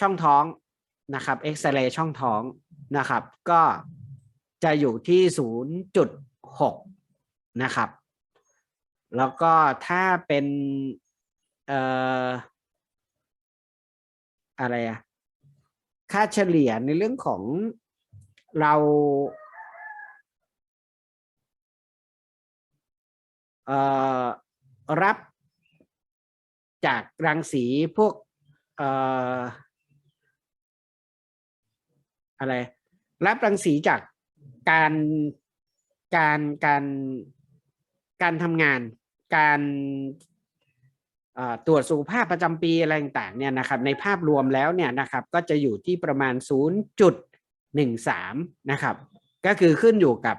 ช่องท้องนะครับเอ็กซเรย์ช่องท้องนะครับ ก็จะอยู่ที่ศูนย์จุดหกนะครับ แล้วก็ถ้าเป็นเอ่ออะไรอะค่าเฉลี่ยในเรื่องของเราเอ่อรับจากรังสีพวกเอ่อ อะไร รับรังสีจากการการการการทำงานการตรวจสุขภาพประจำปีอะไรต่างๆเนี่ยนะครับในภาพรวมแล้วเนี่ยนะครับก็จะอยู่ที่ประมาณ 0.13 นะครับ ก็คือขึ้นอยู่กับ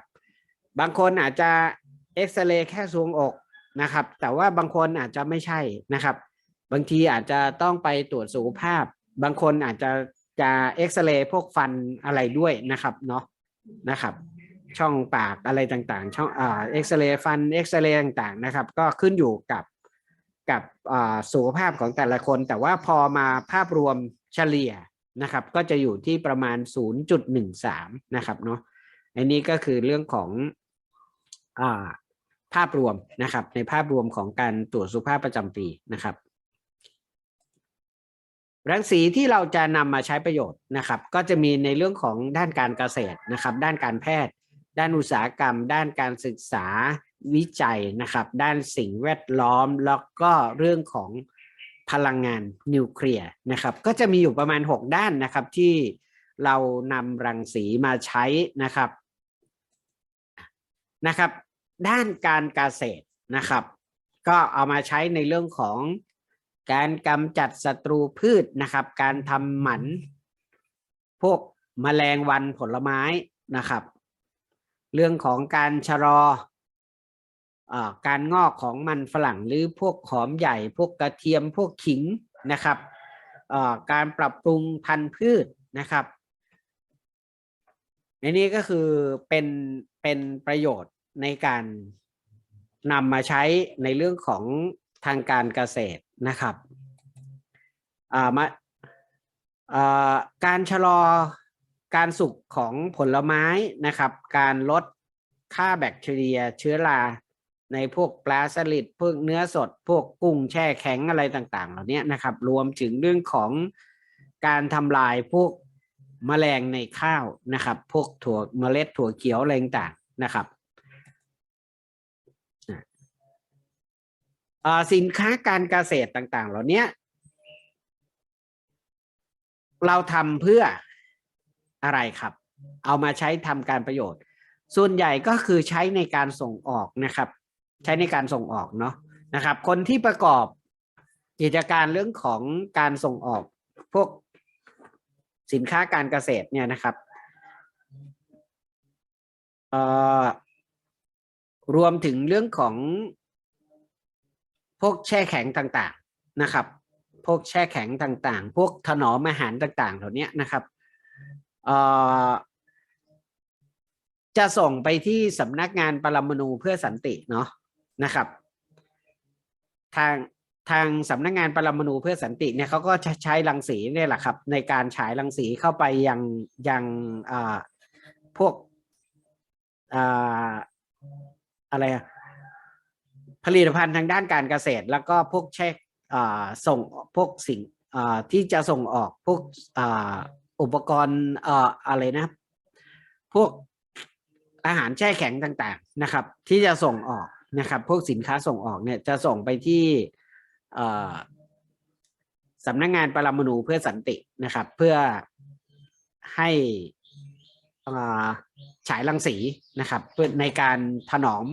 บางคนอาจจะเอ็กซเรย์แค่ทรวงอกนะครับ แต่ว่าบางคนอาจจะไม่ใช่นะครับ บางทีอาจจะต้องไปตรวจสุขภาพ บางคนอาจจะ จะเอ็กซเรย์พวกฟันอะไรด้วยนะครับเนาะนะครับ ช่องปากอะไรต่างๆ ช่องอ่าเอ็กซเรย์ฟันเอ็กซเรย์ต่างๆนะครับ ก็ขึ้นอยู่กับกับสุขภาพของแต่ละคน แต่ว่าพอมาภาพรวมเฉลี่ยนะครับ ก็จะอยู่ที่ประมาณ 0.13 นะครับเนาะอันนี้ก็คือเรื่องของอภาพรวมนะครับ ในภาพรวมของการตรวจสุขภาพประจำปีนะครับ รังสีที่เราจะนำมาใช้ประโยชน์นะครับ ก็จะมีในเรื่องของด้านการเกษตรนะครับ ด้านการแพทย์ ด้านอุตสาหกรรม ด้านการศึกษาวิจัยนะครับ ด้านสิ่งแวดล้อมแล้วก็เรื่องของพลังงานนิวเคลียร์นะครับ ก็จะมีอยู่ประมาณ 6 ด้านนะครับที่เรานำรังสีมาใช้นะครับนะครับ ด้านการเกษตรนะครับ ก็เอามาใช้ในเรื่องของ การกำจัดศัตรูพืชนะครับ การทำหมัน พวกแมลงวันผลไม้นะครับ เรื่องของการชะลออการงอกของมันฝรั่งหรือพวกหอมใหญ่ พวกกระเทียมพวกขิงนะครับการปรับปรุงพันธุ์พืชนะครับในนี้ก็คือเป็นเป็นประโยชน์ในการนำมาใช้ในเรื่องของทางการเกษตร นะครับมาอ่าการชะลอการสุกของผลไม้นะครับ การลดค่าแบคทีเรียเชื้อราในพวกปลาสลิดพวกเนื้อสด พวกกุ้งแช่แข็งอะไรต่าง ๆ เหล่านี้นะครับ รวมถึงเรื่องของการทำลายพวกแมลงในข้าวนะครับ พวกถั่วเมล็ดถั่วเขียวอะไรต่างๆนะครับ อ่า สินค้าการเกษตรต่าง ๆ เหล่านี้เราทำเพื่ออะไรครับ เอามาใช้ทำการประโยชน์ ส่วนใหญ่ก็คือใช้ในการส่งออกนะครับ ใช้ในการส่งออกเนาะนะครับ คนที่ประกอบกิจการเรื่องของการส่งออกพวกสินค้าการเกษตรเนี่ยนะครับรวมถึงเรื่องของ พวกแช่แข็งต่างๆนะครับ พวกแช่แข็งต่างๆ พวกถนอมอาหารต่างๆเหล่านี้นะครับจะส่งไปที่สำนักงานปรมาณูเพื่อสันติเนาะนะครับ ทางทางสำนักงานปรมาณูเพื่อสันติเนี่ยเขาก็จะใช้รังสีเนี่ยแหละครับ ในการฉายรังสีเข้าไปยังยังพวกออะไรอะ ผลิตภัณฑ์ทางด้านการเกษตร แล้วก็พวกเช็คอ่ส่งพวกสิ่งที่จะส่งออกพวกอ,อุปกรณ์อะไรนะ พวกอาหารแช่แข็งต่างๆนะครับ ที่จะส่งออกนะครับ พวกสินค้าส่งออกเนี่ยจะส่งไปที่สำนักงานปรมาณูเพื่อสันตินะครับ เพื่อให้ฉายรังสีนะครับ เพื่อในการถนอม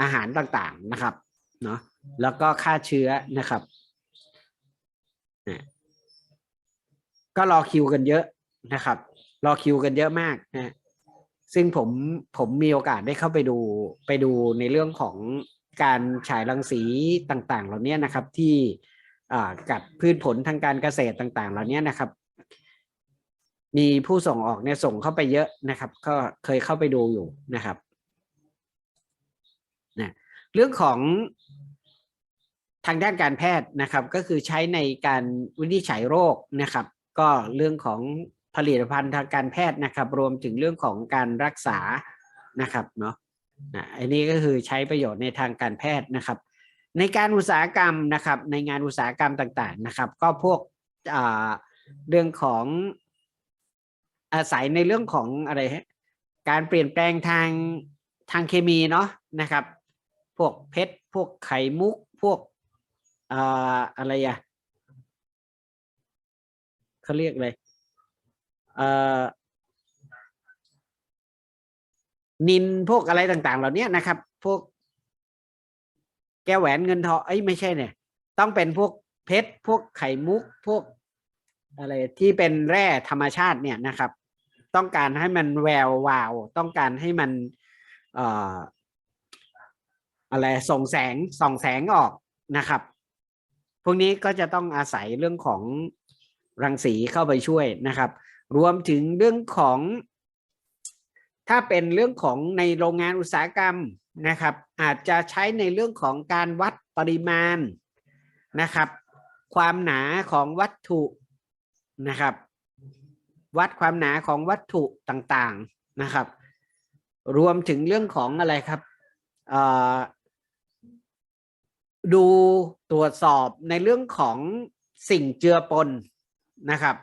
อาหารต่างๆนะครับ เนาะแล้วก็ฆ่าเชื้อนะครับนะก็รอคิวกันเยอะนะครับ รอคิวกันเยอะมากนะซึ่งผมผมมีโอกาสได้เข้าไปดูไปดูในเรื่องของการฉายรังสีต่างๆ เหล่านี้นะครับ ที่อ่ากับพืชผลทางการเกษตรต่าง ๆ เหล่านี้นะครับ มีผู้ส่งออกเนี่ยส่งเข้าไปเยอะนะครับ ก็เคยเข้าไปดูอยู่นะครับนะเรื่องของ ทางด้านการแพทย์นะครับ ก็คือใช้ในการวินิจฉัยโรคนะครับ ก็เรื่องของผลิตภัณฑ์ทางการแพทย์นะครับ รวมถึงเรื่องของการรักษานะครับเนาะนะอันนี้ก็คือใช้ประโยชน์ในทางการแพทย์นะครับ ในการอุตสาหกรรมนะครับ ในงานอุตสาหกรรมต่างๆนะครับ ก็พวกเรื่องของอาศัยในเรื่องของอะไรการเปลี่ยนแปลงทางทางเคมีเนาะนะครับ พวกเพชรพวกไข่มุก พวก อ่าอะไรอะเขาเรียกเลยเอ่อนินพวกอะไรต่าง ๆ เหล่านี้นะครับ พวก แก้วแหวนเงินทองเอ้ยไม่ใช่เนี่ย ต้องเป็นพวกเพชรพวกไข่มุกพวกอะไรที่เป็นแร่ธรรมชาติเนี่ยนะครับ ต้องการให้มันแวววาว ต้องการให้มันเอ่ออะไรส่งแสงส่องแสงออกนะครับ พวกนี้ก็จะต้องอาศัยเรื่องของรังสีเข้าไปช่วยนะครับ รวมถึงเรื่องของ ถ้าเป็นเรื่องของในโรงงานอุตสาหกรรมนะครับ อาจจะใช้ในเรื่องของการวัดปริมาณนะครับ ความหนาของวัตถุนะครับ วัดความหนาของวัตถุต่างๆนะครับ รวมถึงเรื่องของอะไรครับอ ดูตรวจสอบในเรื่องของสิ่งเจือปนนะครับ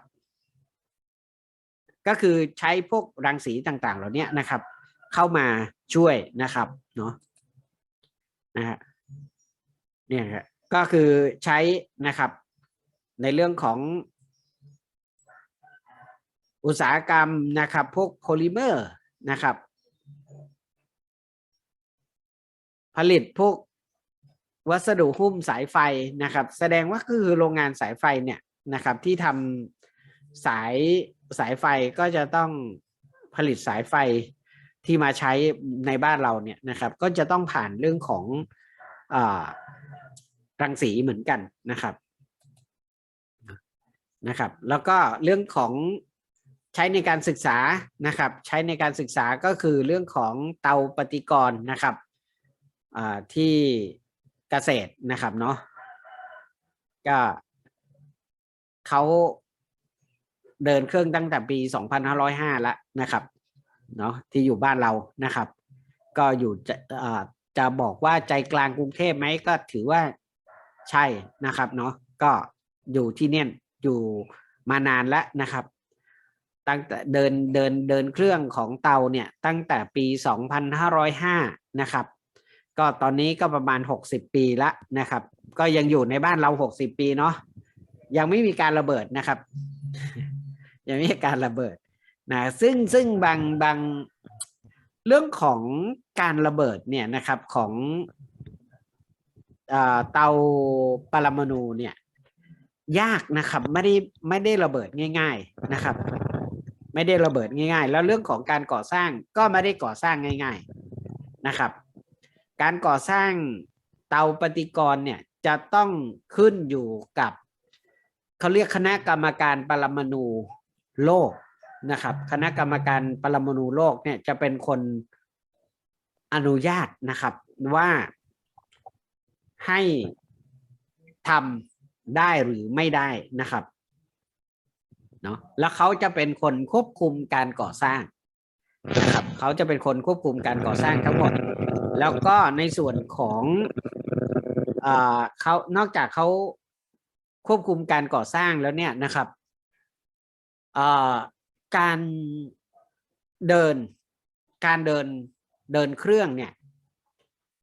ก็คือใช้พวกรังสีต่าง ๆ เหล่านี้นะครับ เข้ามาช่วยนะครับเนาะนะฮะเนี่ยครับก็คือใช้นะครับ ในเรื่องของ อุตสาหกรรมนะครับ พวกโพลิเมอร์นะครับ ผลิตพวก วัสดุหุ้มสายไฟนะครับ แสดงว่าคือโรงงานสายไฟเนี่ยนะครับ ที่ทำสายสายไฟก็จะต้องผลิตสายไฟที่มาใช้ในบ้านเราเนี่ยนะครับ ก็จะต้องผ่านเรื่องของอารังสีเหมือนกันนะครับนะครับ แล้วก็เรื่องของใช้ในการศึกษานะครับ ใช้ในการศึกษาก็คือเรื่องของเตาปฏิกรณ์นะครับอ่าที่ เกษตรนะครับเนาะก็เขาเดินเครื่องตั้งแต่ปี 2505 แล้วนะครับเนาะที่อยู่บ้านเรานะครับ ก็อยู่จะจะบอกว่าใจกลางกรุงเทพไหมก็ถือว่าใช่นะครับเนาะก็อยู่ที่เนี่ยอยู่มานานแล้วนะครับ ตั้งแต่เดินเดินเดินเครื่องของเตาเนี่ยตั้งแต่ปี 2505 นะครับ ก็ตอนนี้ก็ประมาณ 60 ปีละนะครับ ก็ยังอยู่ในบ้านเรา 60 ปีเนาะยังไม่มีการระเบิดนะครับ ยังไม่มีการระเบิดนะซึ่งซึ่งบางบางเรื่องของการระเบิดเนี่ยนะครับของเอ่อเตาปรมาณูเนี่ยยากนะครับไม่ได้ไม่ได้ระเบิดง่าย ๆนะครับ ไม่ได้ระเบิดง่าย ๆ แล้วเรื่องของการก่อสร้างก็ไม่ได้ก่อสร้างง่าย ๆนะครับ การก่อสร้างเตาปฏิกรณ์เนี่ยจะต้องขึ้นอยู่กับเขาเรียกคณะกรรมการปรมาณูโลกนะครับ คณะกรรมการปรมาณูโลกเนี่ยจะเป็นคนอนุญาตนะครับว่าให้ทำได้หรือไม่ได้นะครับเนาะแล้วเขาจะเป็นคนควบคุมการก่อสร้างนะครับเขาจะเป็นคนควบคุมการก่อสร้างทั้งหมด แล้วก็ในส่วนของเอ่อเขานอกจากเขาควบคุมการก่อสร้างแล้วเนี่ยนะครับการเดินการเดินเดินเครื่องเนี่ย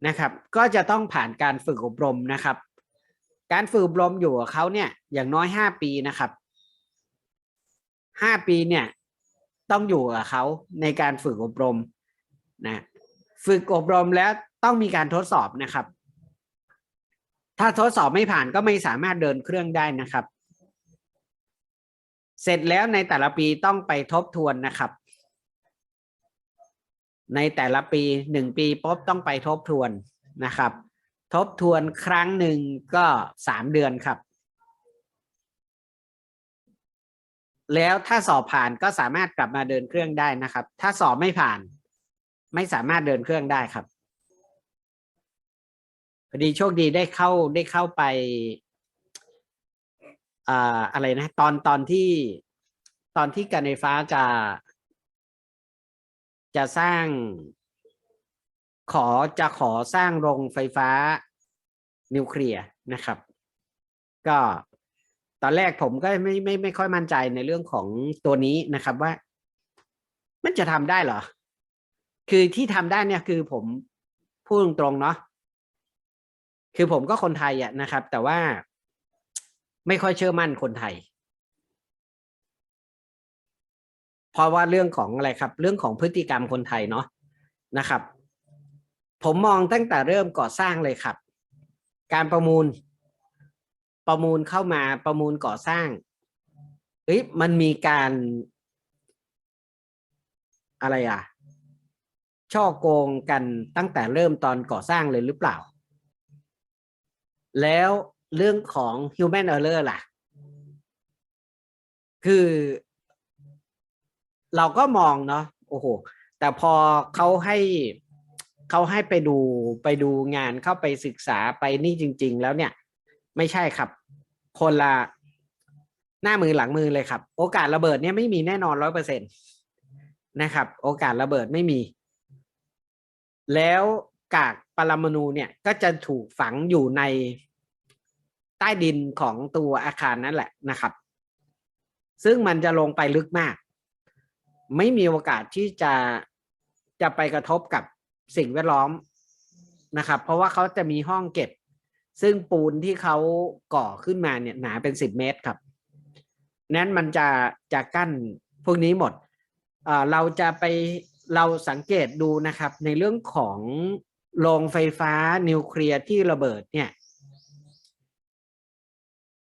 นะครับ ก็จะต้องผ่านการฝึกอบรมนะครับ การฝึกอบรมอยู่กับเขาเนี่ยอย่างน้อยห้าปีนะครับห้าปีเนี่ยต้องอยู่กับเขาในการฝึกอบรมนะ ฝึกอบรมแล้วต้องมีการทดสอบนะครับ ถ้าทดสอบไม่ผ่านก็ไม่สามารถเดินเครื่องได้นะครับ เสร็จแล้วในแต่ละปีต้องไปทบทวนนะครับ ในแต่ละปีหนึ่งปีปุ๊บต้องไปทบทวนนะครับ ทบทวนครั้งหนึ่งก็สามเดือนครับ แล้วถ้าสอบผ่านก็สามารถกลับมาเดินเครื่องได้นะครับ ถ้าสอบไม่ผ่าน ไม่สามารถเดินเครื่องได้ครับพอดีโชคดีได้เข้าได้เข้าไปอ่าอะไรนะ ตอนตอนที่ตอนที่การไฟฟ้าจะ จะสร้าง ขอจะขอสร้างโรงไฟฟ้านิวเคลียร์นะครับ ก็ตอนแรกผมก็ไม่ไม่ไม่ค่อยมั่นใจในเรื่องของตัวนี้นะครับว่า มันจะทำได้เหรอ คือที่ทำได้เนี่ยคือผมพูดตรงๆเนาะคือผมก็คนไทยอะนะครับ แต่ว่าไม่ค่อยเชื่อมั่นคนไทย เพราะว่าเรื่องของอะไรครับ เรื่องของพฤติกรรมคนไทยเนาะนะครับ ผมมองตั้งแต่เริ่มก่อสร้างเลยครับ การประมูล ประมูลเข้ามาประมูลก่อสร้างเอ้ยมันมีการ อะไรอะ ช่อโกงกันตั้งแต่เริ่มตอนก่อสร้างเลยหรือเปล่า แล้วเรื่องของ human error ล่ะ คือเราก็มองเนาะโอ้โห แต่พอเขาให้เขาให้ไปดูไปดูงานเข้าไปศึกษาไปนี่จริง ๆ แล้วเนี่ย ไม่ใช่ครับ คนละหน้ามือหลังมือเลยครับ โอกาสระเบิดเนี่ยไม่มีแน่นอนร้อยเปอร์เซ็นตนะครับ โอกาสระเบิดไม่มี แล้วกากปรมาณูเนี่ยก็จะถูกฝังอยู่ในใต้ดินของตัวอาคารนั่นแหละนะครับ ซึ่งมันจะลงไปลึกมาก ไม่มีโอกาสที่จะจะไปกระทบกับสิ่งแวดล้อมนะครับ เพราะว่าเขาจะมีห้องเก็บ ซึ่งปูนที่เขาก่อขึ้นมาเนี่ยหนาเป็นสิบเมตรครับนั้นมันจะจะกั้นพวกนี้หมดเเราจะไป เราสังเกตดูนะครับในเรื่องของโรงไฟฟ้านิวเคลียร์ที่ระเบิดเนี่ย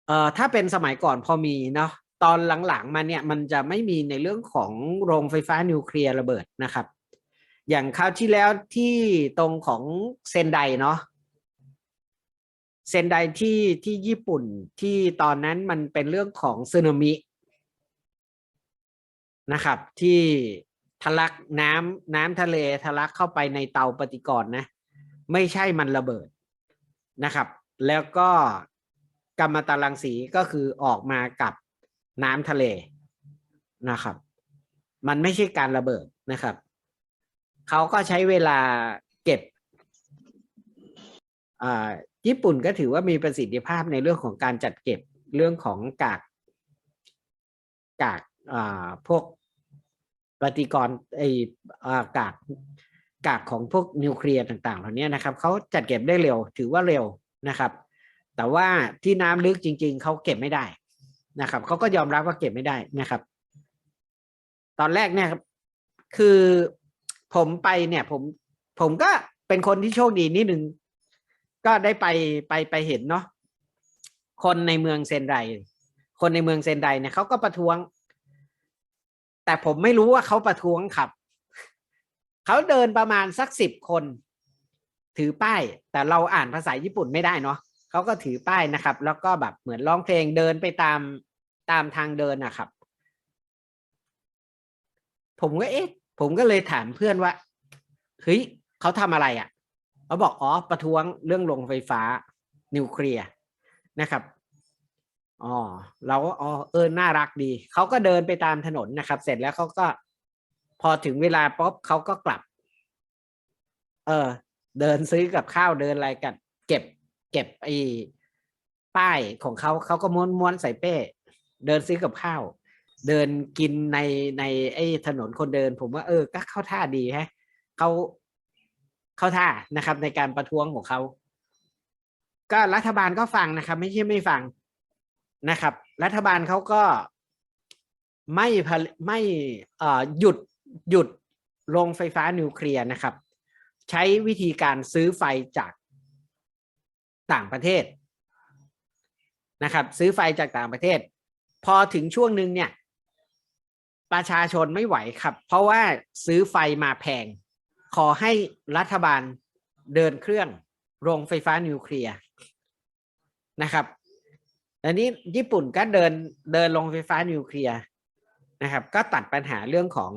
เอ่อถ้าเป็นสมัยก่อนพอมีเนาะตอนหลังๆมาเนี่ยมันจะไม่มีในเรื่องของโรงไฟฟ้านิวเคลียร์ระเบิดนะครับ อย่างคราวที่แล้วที่ตรงของเซนไดเนาะเซนไดที่ที่ญี่ปุ่นที่ตอนนั้นมันเป็นเรื่องของสึนามินะครับที่ ทะลักน้ำน้ำทะเลทะลักเข้าไปในเตาปฏิกรณ์นะ ไม่ใช่มันระเบิดนะครับ แล้วก็กัมมันตรังสีก็คือออกมากับน้ำทะเลนะครับ มันไม่ใช่การระเบิดนะครับเขาก็ใช้เวลาเก็บอ่าญี่ปุ่นก็ถือว่ามีประสิทธิภาพในเรื่องของการจัดเก็บเรื่องของกากกากอ่าพวก ปฏิกรณ์ไออากากกากของพวกนิวเคลียร์ต่างๆ เหล่านี้นะครับเขาจัดเก็บได้เร็วถือว่าเร็วนะครับ แต่ว่าที่น้ำลึกจริง ๆเขาเก็บไม่ได้นะครับเขาก็ยอมรับว่าเก็บไม่ได้นะครับ ตอนแรกเนี่ยครับคือผมไปเนี่ยผมผมก็เป็นคนที่โชคดีนิดนึงก็ได้ไปไปไปเห็นเนาะคนในเมืองเซนไดคนในเมืองเซนไดเนี่ยเขาก็ประท้วง แต่ผมไม่รู้ว่าเขาประท้วงครับ เขาเดินประมาณสักสิบคน ถือป้าย แต่เราอ่านภาษาญี่ปุ่นไม่ได้เนาะเขาก็ถือป้ายนะครับ แล้วก็แบบเหมือนร้องเพลงเดินไปตามตามทางเดินนะครับ ผมก็เอ๊ะ ผมก็เลยถามเพื่อนว่าเฮ้ยเขาทำอะไรอะ่ะเขาบอกอ๋อประท้วงเรื่องโรงไฟฟ้านิวเคลียร์นะครับ อ๋อเราก็อ๋อเออน่ารักดี เขาก็เดินไปตามถนนนะครับ เสร็จแล้วเขาก็พอถึงเวลาป๊อบเขาก็กลับ เออ เดินซื้อกับข้าวเดินอะไรกัน เก็บ เก็บไอ้ป้ายของเขาเขาก็ม้วนม้วนใส่เป้ เดินซื้อกับข้าว เดินกินในในไอ้ถนนคนเดิน ผมว่าเออก็เข้าท่าดีฮะเขาเข้าท่านะครับ ในการประท้วงของเขาก็รัฐบาลก็ฟังนะครับ ไม่ใช่ไม่ฟัง นะครับ รัฐบาลเขาก็ไม่ไม่หยุดหยุดโรงไฟฟ้านิวเคลียร์นะครับ ใช้วิธีการซื้อไฟจากต่างประเทศนะครับ ซื้อไฟจากต่างประเทศ พอถึงช่วงหนึ่งเนี่ย ประชาชนไม่ไหวครับ เพราะว่าซื้อไฟมาแพง ขอให้รัฐบาลเดินเครื่องโรงไฟฟ้านิวเคลียร์นะครับ อันนี้ญี่ปุ่นก็เดินเดินโรงไฟฟ้านิวเคลียร์นะครับ ก็ตัดปัญหาเรื่องของ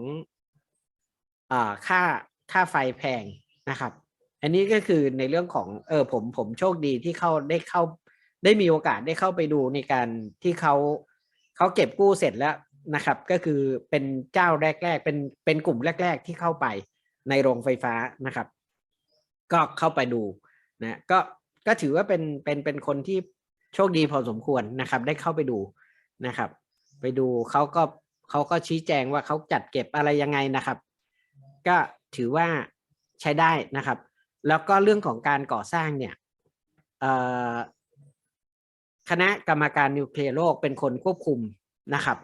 อ่าค่าค่าไฟแพงนะครับ อันนี้ก็คือในเรื่องของเออผมผมโชคดีที่เข้าได้เข้าได้มีโอกาสได้เข้าไปดูในการที่เขาเขาเก็บกู้เสร็จแล้วนะครับ ก็คือเป็นเจ้าแรก ๆ เป็นเป็นกลุ่มแรก ๆ ที่เข้าไปในโรงไฟฟ้านะครับ ก็เข้าไปดูนะก็ก็ถือว่าเป็นเป็นเป็นคนที่ โชคดีพอสมควรนะครับ ได้เข้าไปดูนะครับ ไปดูเขาก็เขาก็ชี้แจงว่าเขาจัดเก็บอะไรยังไงนะครับ ก็ถือว่าใช้ได้นะครับ แล้วก็เรื่องของการก่อสร้างเนี่ยคณะกรรมการนิวเคลียร์โลกเป็นคนควบคุมนะครับ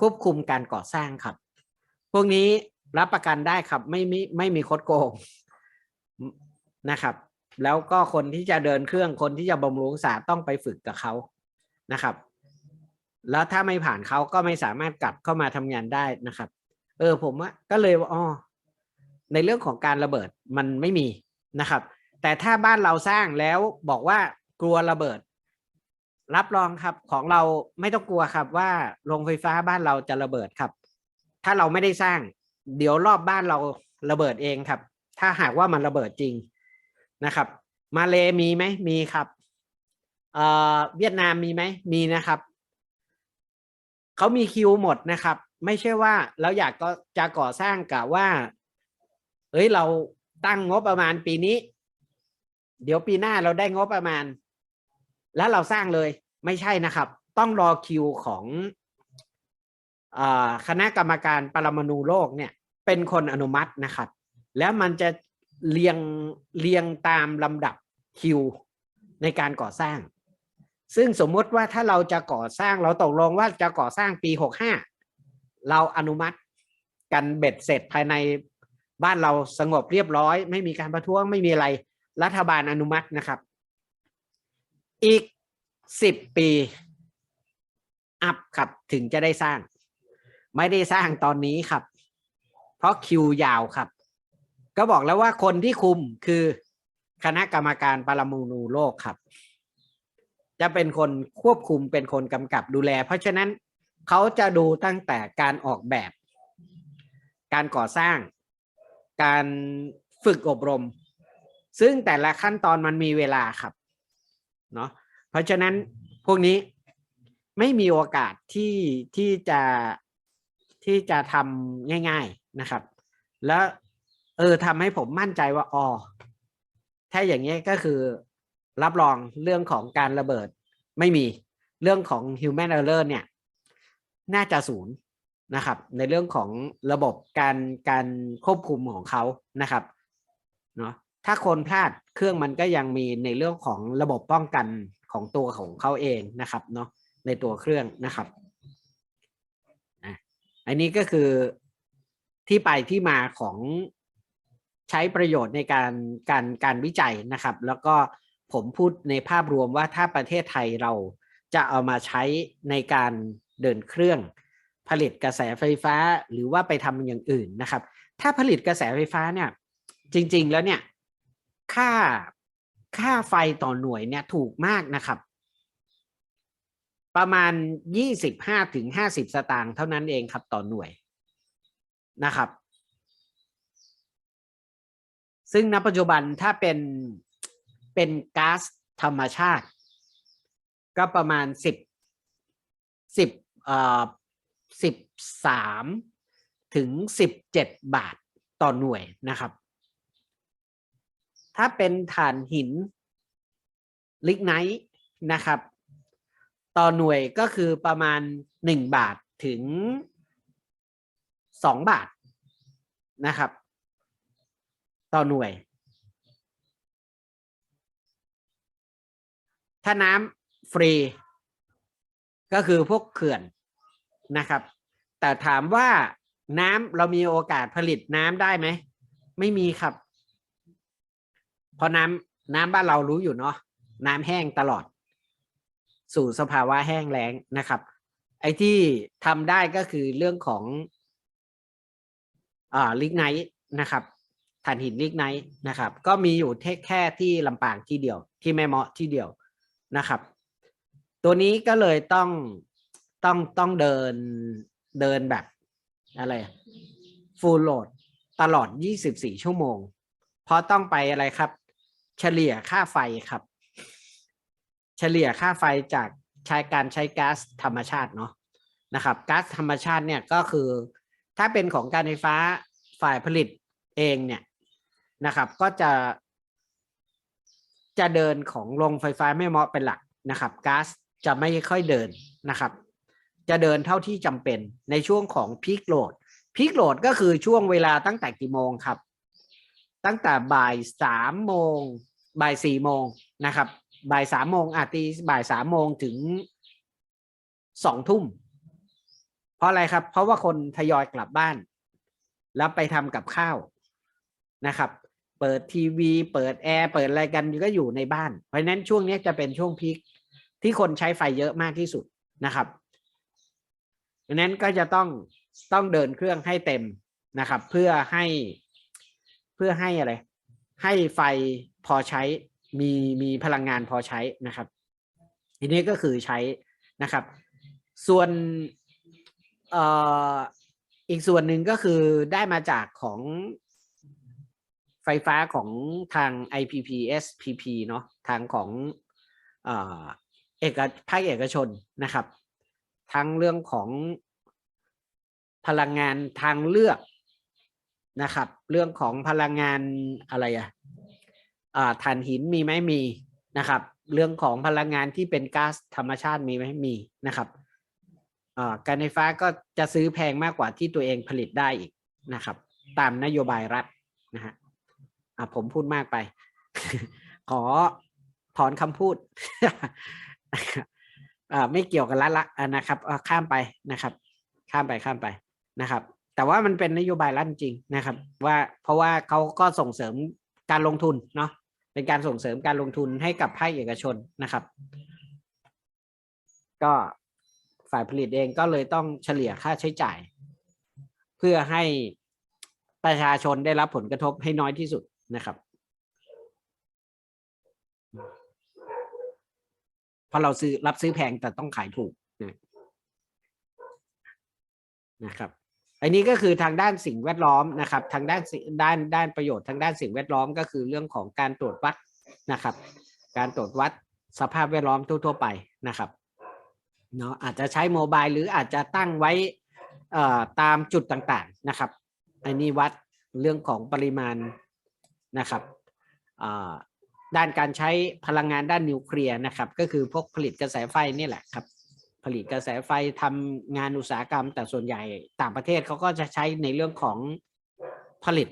ควบคุมการก่อสร้างครับ พวกนี้รับประกันได้ครับ ไม่มีไม่มีคดโกงนะครับ แล้วก็คนที่จะเดินเครื่องคนที่จะบำรุงรักษาต้องไปฝึกกับเขานะครับ แล้วถ้าไม่ผ่านเขาก็ไม่สามารถกลับเข้ามาทำงานได้นะครับ เออผมว่าก็เลยว่าอ๋อในเรื่องของการระเบิดมันไม่มีนะครับ แต่ถ้าบ้านเราสร้างแล้วบอกว่ากลัวระเบิด รับรองครับของเราไม่ต้องกลัวครับ ว่าโรงไฟฟ้าบ้านเราจะระเบิดครับ ถ้าเราไม่ได้สร้าง เดี๋ยวรอบบ้านเราระเบิดเองครับ ถ้าหากว่ามันระเบิดจริง นะครับ มาเลมีไหมมีครับเอ่อเวียดนามมีไหมมีนะครับเขามีคิวหมดนะครับ ไม่ใช่ว่าเราอยากก็จะก่อสร้างกะว่าเอ้ยเราตั้งงบประมาณปีนี้ เดี๋ยวปีหน้าเราได้งบประมาณ แล้วเราสร้างเลยไม่ใช่นะครับ ต้องรอคิวของคณะกรรมการปรมาณูโลกเนี่ย เป็นคนอนุมัตินะครับ แล้วมันจะ เรียงเรียงตามลำดับคิวในการก่อสร้าง ซึ่งสมมติว่าถ้าเราจะก่อสร้างเราตกลงว่าจะก่อสร้างปีหกห้าเราอนุมัติกันเบ็ดเสร็จภายในบ้านเราสงบเรียบร้อย ไม่มีการประท้วงไม่มีอะไรรัฐบาลอนุมัตินะครับ อีกสิบปีอัพครับถึงจะได้สร้าง ไม่ได้สร้างตอนนี้ครับ เพราะคิวยาวครับ ก็บอกแล้วว่าคนที่คุมคือคณะกรรมการปรมาณูโลกครับ จะเป็นคนควบคุมเป็นคนกำกับดูแล เพราะฉะนั้นเขาจะดูตั้งแต่การออกแบบ การก่อสร้าง การฝึกอบรม ซึ่งแต่ละขั้นตอนมันมีเวลาครับเนาะเพราะฉะนั้นพวกนี้ไม่มีโอกาสที่ที่จะที่จะทำง่าย ๆนะครับ แล้ว เออทำให้ผมมั่นใจว่าอ๋อถ้าอย่างนี้ก็คือรับรองเรื่องของการระเบิดไม่มีเรื่องของ human error เนี่ย น่าจะศูนย์นะครับ ในเรื่องของระบบการการควบคุมของเขานะครับเนาะถ้าคนพลาดเครื่องมันก็ยังมีในเรื่องของระบบป้องกันของตัวของเขาเองนะครับเนาะในตัวเครื่องนะครับอันนี้ก็คือที่ไปที่มาของ ใช้ประโยชน์ในการการการวิจัยนะครับ แล้วก็ผมพูดในภาพรวมว่าถ้าประเทศไทยเราจะเอามาใช้ในการเดินเครื่อง ผลิตกระแสไฟฟ้าหรือว่าไปทำอย่างอื่นนะครับ ถ้าผลิตกระแสไฟฟ้าเนี่ยจริง ๆแล้วเนี่ยค่าค่าไฟต่อหน่วยเนี่ยถูกมากนะครับ ประมาณยี่สิบห้าถึงห้าสิบสตางค์เท่านั้นเองครับต่อหน่วยนะครับ ซึ่งณปัจจุบันถ้าเป็นเป็นก๊าซธรรมชาติ ก็ประมาณสิบสิบเอ่อสิบสามถึงสิบเจ็ดบาทต่อหน่วยนะครับ ถ้าเป็นถ่านหินลิกไนท์นะครับ ต่อหน่วยก็คือประมาณหนึ่งบาทถึงสองบาทนะครับ ต่อหน่วย ถ้าน้ำฟรี ก็คือพวกเขื่อนนะครับ แต่ถามว่าน้ำเรามีโอกาสผลิตน้ำได้ไหม ไม่มีครับ เพราะน้ำน้ำบ้านเรารู้อยู่เนาะน้ำแห้งตลอด สู่สภาวะแห้งแล้งนะครับ ไอ้ที่ทำได้ก็คือเรื่องของอ่าลิกไนท์นะครับ ถ่านหินลิกไนท์นะครับ ก็มีอยู่แค่ที่ลำปางที่เดียว ที่แม่เมาะที่เดียวนะครับ ตัวนี้ก็เลยต้องต้องต้องเดินเดินแบบอะไรฟูลโหลดตลอด 24 ชั่วโมง เพราะต้องไปอะไรครับ เฉลี่ยค่าไฟครับ เฉลี่ยค่าไฟจากใช้การใช้ก๊าซธรรมชาติเนาะนะครับก๊าซธรรมชาติเนี่ยก็คือ ถ้าเป็นของการไฟฟ้าฝ่ายผลิตเองเนี่ย นะครับ ก็จะจะเดินของโรงไฟฟ้าไม่เหมาะเป็นหลักนะครับก๊าซจะไม่ค่อยเดินนะครับ จะเดินเท่าที่จำเป็นในช่วงของพีคโหลดพีคโหลดก็คือช่วงเวลาตั้งแต่กี่โมงครับ ตั้งแต่บ่ายสามโมงบ่ายสี่โมงนะครับ บ่ายสามโมงอาตีบ่ายสามโมงถึงสองทุ่ม เพราะอะไรครับ เพราะว่าคนทยอยกลับบ้าน แล้วไปทำกับข้าวนะครับ เปิดทีวี เปิดแอร์เปิดอะไรกันก็อยู่ในบ้าน เพราะฉะนั้นช่วงนี้จะเป็นช่วงพีคที่คนใช้ไฟเยอะมากที่สุดนะครับดังนั้นก็จะต้องต้องเดินเครื่องให้เต็มนะครับ เพื่อให้เพื่อให้อะไร ให้ไฟพอใช้มีมีพลังงานพอใช้นะครับทีนี้ก็คือใช้นะครับ ส่วนอ,อ,อีกส่วนหนึ่งก็คือได้มาจากของ ฟฟ้าของทาง IPPSPP เนาะทางของเอกภาคเอกชนนะครับ ทั้งเรื่องของพลังงานทางเลือกนะครับ เรื่องของพลังงานอะไรอะถ่านหินมีไหมมีนะครับ เรื่องของพลังงานที่เป็นก๊าซธรรมชาติมีไหมมีนะครับการไฟฟ้าก็จะซื้อแพงมากกว่าที่ตัวเองผลิตได้อีกนะครับ ตามนโยบายรัฐนะฮะ อ่าผมพูดมากไป ขอถอนคำพูดอ่าไม่เกี่ยวกับรัฐละนะครับข้ามไปนะครับ ข้ามไปข้ามไปนะครับ แต่ว่ามันเป็นนโยบายรัฐจริงนะครับ ว่าเพราะว่าเขาก็ส่งเสริมการลงทุนเนาะเป็นการส่งเสริมการลงทุนให้กับภาคเอกชนนะครับ ก็ฝ่ายผลิตเองก็เลยต้องเฉลี่ยค่าใช้จ่าย เพื่อให้ประชาชนได้รับผลกระทบให้น้อยที่สุด นะครับเพราะเราซื้อรับซื้อแพงแต่ต้องขายถูกนะนะครับอันนี้ก็คือทางด้านสิ่งแวดล้อมนะครับ ทางด้านสิ่งด้านด้านประโยชน์ทางด้านสิ่งแวดล้อมก็คือเรื่องของการตรวจวัดนะครับ การตรวจวัดสภาพแวดล้อมทั่ว ๆ ไปนะครับเนาะอาจจะใช้โมบายหรืออาจจะตั้งไว้เอ่อตามจุดต่างๆนะครับ อันนี้วัดเรื่องของปริมาณ นะครับด้านการใช้พลังงานด้านนิวเคลียร์นะครับ ก็คือพวกผลิตกระแสไฟนี่แหละครับ ผลิตกระแสไฟทำงานอุตสาหกรรม แต่ส่วนใหญ่ต่างประเทศเขาก็จะใช้ในเรื่องของผลิต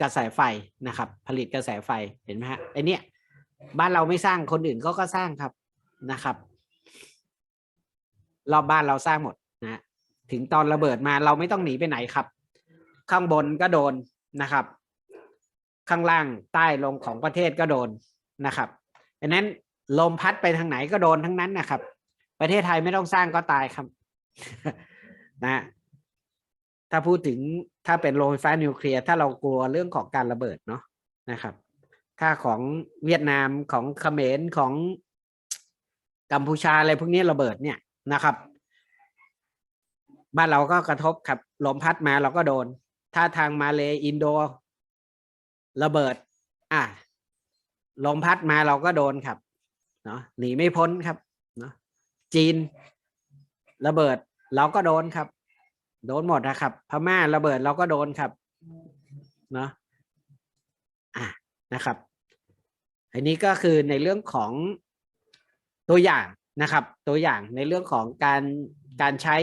กระแสไฟนะครับ ผลิตกระแสไฟเห็นไหมฮะไอเนี้ยบ้านเราไม่สร้างคนอื่นเขาก็สร้างครับนะครับ รอบบ้านเราสร้างหมดนะฮะถึงตอนระเบิดมาเราไม่ต้องหนีไปไหนครับ ข้างบนก็โดนนะครับ ข้างล่างใต้ลงของประเทศก็โดนนะครับดังนั้นลมพัดไปทางไหนก็โดนทั้งนั้นนะครับ ประเทศไทยไม่ต้องสร้างก็ตายครับนะถ้าพูดถึงถ้าเป็นโรงไฟฟ้านิวเคลียร์ถ้าเรากลัวเรื่องของการระเบิดเนาะนะครับ ถ้าของเวียดนามของเขมรของกัมพูชาอะไรพวกนี้ระเบิดเนี่ยนะครับ บ้านเราก็กระทบครับลมพัดมาเราก็โดน ถ้าทางมาเลอินโด ระเบิด อะลมพัดมาเราก็โดนครับเนาะหนีไม่พ้นครับเนาะจีน ระเบิดเราก็โดนครับ โดนหมดนะครับ พม่าระเบิดเราก็โดนครับเนาะอะนะครับ อันนี้ก็คือในเรื่องของตัวอย่างนะครับ ตัวอย่างในเรื่องของการการใช้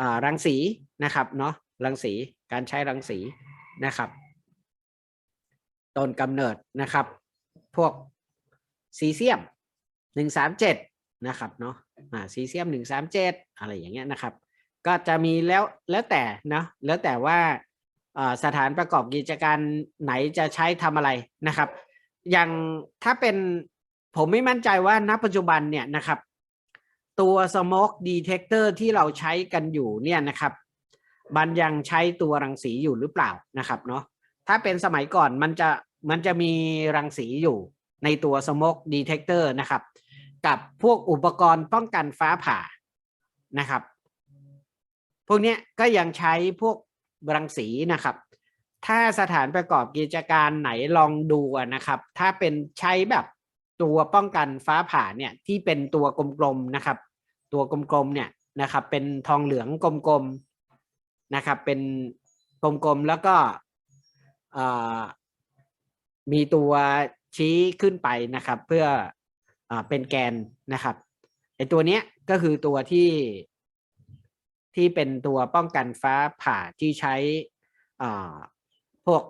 อ่ารังสีนะครับเนาะรังสีการใช้รังสีนะครับ ต้นกำเนิดนะครับ พวกซีเซียมหนึ่งสามเจ็ดนะครับเนาะอ่าซีเซียมหนึ่งสามเจ็ดอะไรอย่างเงี้ยนะครับ ก็จะมีแล้วแล้วแต่เนาะแล้วแต่ว่าสถานประกอบกิจการไหนจะใช้ทำอะไรนะครับ อย่างถ้าเป็นผมไม่มั่นใจว่าณปัจจุบันเนี่ยนะครับ ตัว smoke detector ที่เราใช้กันอยู่เนี่ยนะครับมันยังใช้ตัวรังสีอยู่หรือเปล่านะครับเนาะ ถ้าเป็นสมัยก่อนมันจะมันจะมีรังสีอยู่ในตัว smoke detector นะครับ กับพวกอุปกรณ์ป้องกันฟ้าผ่านะครับ พวกนี้ก็ยังใช้พวกรังสีนะครับ ถ้าสถานประกอบกิจการไหนลองดูนะครับ ถ้าเป็นใช้แบบตัวป้องกันฟ้าผ่าเนี่ยที่เป็นตัวกลมๆนะครับ ตัวกลมๆเนี่ยนะครับ เป็นทองเหลืองกลมๆนะครับ เป็นกลมๆแล้วก็ มีตัวชี้ขึ้นไปนะครับ เพื่ออเป็นแกนนะครับไอตัวเนี้ยก็คือตัวที่ที่เป็นตัวป้องกันฟ้าผ่าที่ใช้พวก